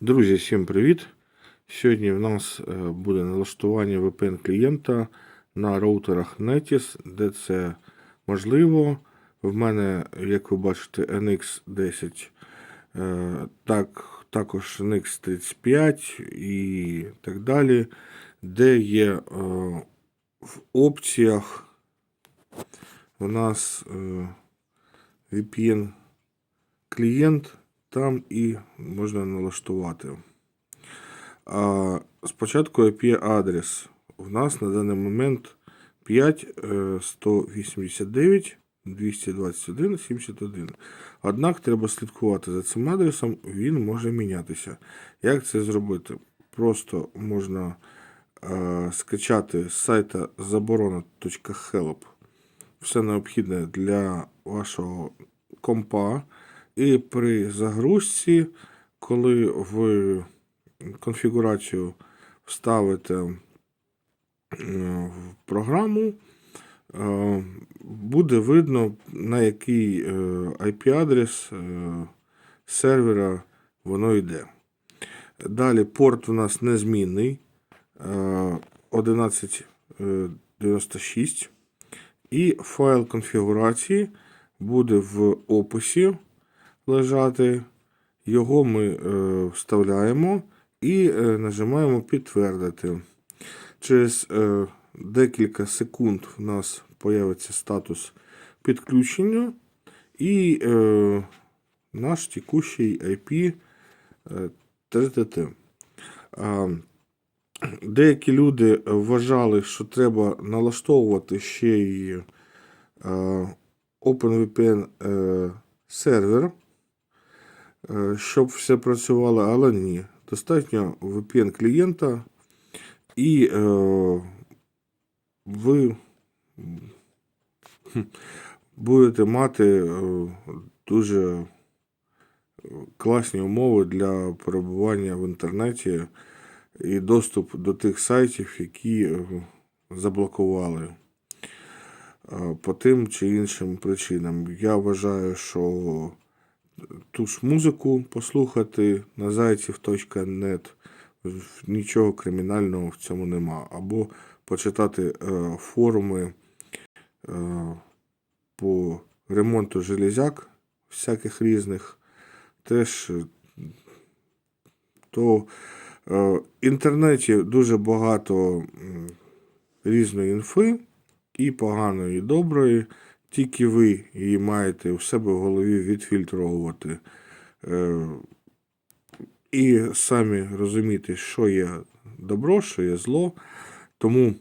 Друзі, всім привіт! Сьогодні в нас е, буде налаштування VPN клієнта на роутерах Netis, де це можливо. В мене, як ви бачите, NX10, е, так, також NX35 і так далі, де є е, в опціях у нас VPN клієнт, там і можна налаштувати. А спочатку IP-адрес. У нас на даний момент 5 е, 189 221 71. Однак треба слідкувати за цим адресом, він може мінятися. Як це зробити? Просто можна е, скачати з сайта заборона.help все необхідне для вашого компа. І при загрузці, коли ви конфігурацію вставите е, в програму, е, буде видно, на який е, IP-адрес сервера воно йде. Далі порт у нас незмінний 1196. І файл конфігурації буде в описі лежати. Його ми е, вставляємо і е, нажимаємо підтвердити. Через е, декілька секунд в нас появиться статус підключення і е, наш текущий IP е, ТТТ. А, Деякі люди вважали, що треба налаштовувати ще й е, OpenVPN е, сервер, е, щоб все працювало, але ні. Достатньо VPN клієнта, і е, ви будете мати е, дуже класні умови для перебування в інтернеті і доступ до тих сайтів, які е, заблокували е, по тим чи іншим причинам. Я вважаю, що ту ж музику послухати на зайців.нет нічого кримінального в цьому нема. Або почитати е, форуми по ремонту железяк всяких різних, теж то в інтернеті дуже багато різної інфи, і поганої, і доброї. Тільки ви її маєте у себе в голові відфільтровувати. Е, І самі розуміти, що є добро, що є зло. Тому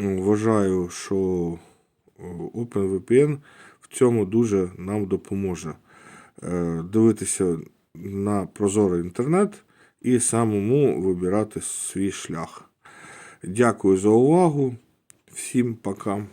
вважаю, що е, OpenVPN в цьому дуже нам допоможе. Е, Дивитися на прозорий інтернет і самому вибирати свій шлях. Дякую за увагу. Всім пока.